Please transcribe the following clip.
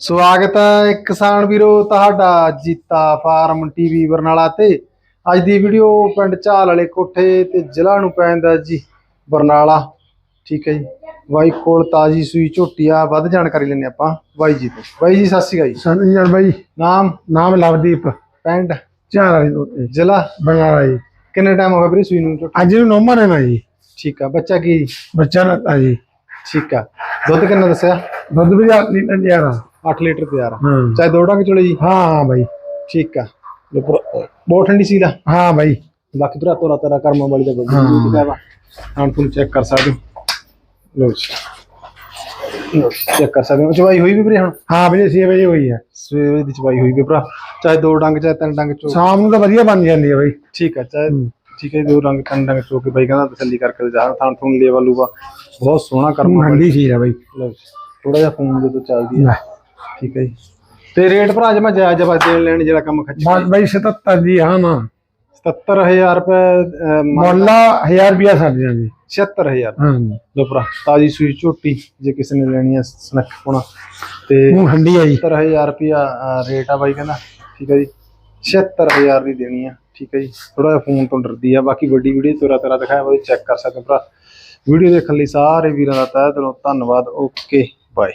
ਸਵਾਗਤ ਹੈ ਕਿਸਾਨ ਵੀਰੋ ਤੁਹਾਡਾ ਜੀਤਾ ਫਾਰਮ ਟੀਵੀ ਬਰਨਾਲਾ ਤੇ। ਅੱਜ ਦੀ ਵੀਡੀਓ ਪਿੰਡ ਝਾਲ ਵਾਲੇ ਕੋਠੇ ਤੇ ਜ਼ਿਲ੍ਹਾ ਨੂੰ ਪੈਂਦਾ ਜੀ ਬਰਨਾਲਾ। ਠੀਕ ਹੈ ਜੀ। ਬਾਈ ਕੋਲ ਤਾਜੀ ਸੂਈ ਝੋਟੀ ਆ ਵੱਧ ਜਾਣਕਾਰੀ ਲੈਣੇ ਆਪਾਂ। ਬਾਈ ਜੀ ਤੋਂ। ਬਾਈ ਜੀ ਸਤਿ ਸ਼੍ਰੀ ਅਕਾਲ ਜੀ। ਸਾਨੂੰ ਯਾਰ ਬਾਈ। ਨਾਮ? ਨਾਮ ਲਵਦੀਪ। ਪਿੰਡ? ਚਾਰ ਵਾਲੀ ਇਹ ਜ਼ਿਲ੍ਹਾ? ਬਰਨਾਲਾ ਜੀ। ਕਿੰਨੇ ਟਾਈਮ ਹੋ ਗਿਆ ਵੀਰੇ ਸੂਈ ਨੂੰ ਝੋਟੀ? ਅੱਜ ਨੂੰ ਨੌਮਾ ਰਹਿਣਾ ਜੀ। ਠੀਕ ਆ ਬੱਚਾ ਕੀ? ਬੱਚਾ ਲੱਤਾ ਜੀ। ਠੀਕ ਆ। ਦੁੱਧ ਕਿੰਨਾ ਦੱਸਿਆ? ਦੁੱਧ ਵੀ ਆ ਲੀਟਰ ਦੀ ਆ। 8 ਲੀਟਰ ਤਿਆਰ ਆ। ਹਾਂ। ਚਾਹੇ ਦੋ ਡੰਗ ਚਲੇ ਜੀ। ਹਾਂ ਹਾਂ ਬਾਈ। ਠੀਕ ਆ। ਬਹੁਤ ਠੰਡੀ ਸੀ ਲਾ ਹਾਂ ਬਾਈ। ਬਾਕੀ ਭਰਾ ਤੋਰਾ ਤੇਰਾ ਕਰਮਾਂ ਵਾਲੀ ਦਾ ਹਾਂ। ਬੱਜੀ ਕਿਹਾ ਵਾ। ਹਾਂ। ਤੁਸੀਂ ਚੈੱਕ ਕਰ ਸਕਦੇ। ਹੋ ਲੋ ਜੀ ਲੋ ਚੈੱਕ ਕਰ ਸਕਦੇ ਹੋ। ਚਵਾਈ ਹੋਈ ਵੀ ਵੀਰੇ ਹੁਣ? ਹਾਂ ਵੀਰੇ 6 ਵਜੇ ਹੋਈ ਹੈ ਸਵੇਰੇ ਦੀ ਚਵਾਈ ਹੋਈ ਵੀ ਭਰਾ। ਚਾਹੇ ਦੋ ਡੰਗ ਚਾਹੇ ਤਿੰਨ ਡੰਗ ਚੋ ਸ਼ਾਮ ਨੂੰ ਤਾਂ ਵਧੀਆ ਬਣ ਜਾਂਦੀ ਹੈ ਬਾਈ। ਠੀਕ ਹੈ ਚਾਹੇ ਠੀਕ ਹੈ ਜੀ, ਦੋ ਡੰਗ ਤਿੰਨ ਡੰਗ ਚੋ ਕੇ ਬਾਈ ਕਹਿੰਦਾ ਤਸੱਲੀ ਕਰਕੇ ਜਾ। ਥਾਂ ਥੂਣ ਲੇਵਾ ਲੂਗਾ ਬਹੁਤ ਸੋਹਣਾ ਕਰਮਾਂ ਠੰਡੀ ਸੀ ਹੈ ਬਾਈ। ਲਓ ਥੋੜਾ ਜਿਹਾ ਫੋਨ ਜਦੋਂ ਚੱਲਦੀ ਹੈ ਠੀਕ ਹੈ ਜੀ। ਤੇ ਰੇਟ ਭਰਾ ਜੇ ਮੈਂ ਜਾਇਜ਼ ਜਵਾ ਦੇਣ ਲੈਣ ਜਿਹੜਾ ਕੰਮ ਖੱਚ ਬਸ ਬਾਈ 77 ਜੀ ਹਾਂ ਨਾ। 77000 ਰੁਪਏ ਮੁੱਲਾ 1000 ਰੁਪਿਆ ਛੱਡ ਜਾਂਦੀ 76000 ਹਾਂ ਲੋ ਭਰਾ ਤਾਜੀ ਸੂਈ ਝੋਟੀ ਜੇ ਕਿਸੇ ਨੇ ਲੈਣੀ ਹੈ ਸਨੱਖ ਹੋਣਾ ਤੇ ਉਹ ਠੰਡੀ ਹੈ ਜੀ। 70000 ਰੁਪਿਆ ਰੇਟ ਆ ਬਾਈ ਕਹਿੰਦਾ। ਠੀਕ ਹੈ ਜੀ। 76000 ਦੀ ਦੇਣੀ ਆ। ਠੀਕ ਹੈ ਜੀ। ਥੋੜਾ ਜਿਹਾ ਫੋਨ ਤੋਂ ਡਰਦੀ ਆ। ਬਾਕੀ ਵੱਡੀ ਵੀਡੀਓ ਤੋਰਾ ਤੇਰਾ ਦਿਖਾਇਆ ਉਹ ਚੈੱਕ ਕਰ ਸਕਦੇ ਭਰਾ। ਵੀਡੀਓ ਦੇਖਣ ਲਈ ਸਾਰੇ ਵੀਰਾਂ ਦਾ ਤਹਿ ਦਿਲੋਂ ਧੰਨਵਾਦ। Okay bye.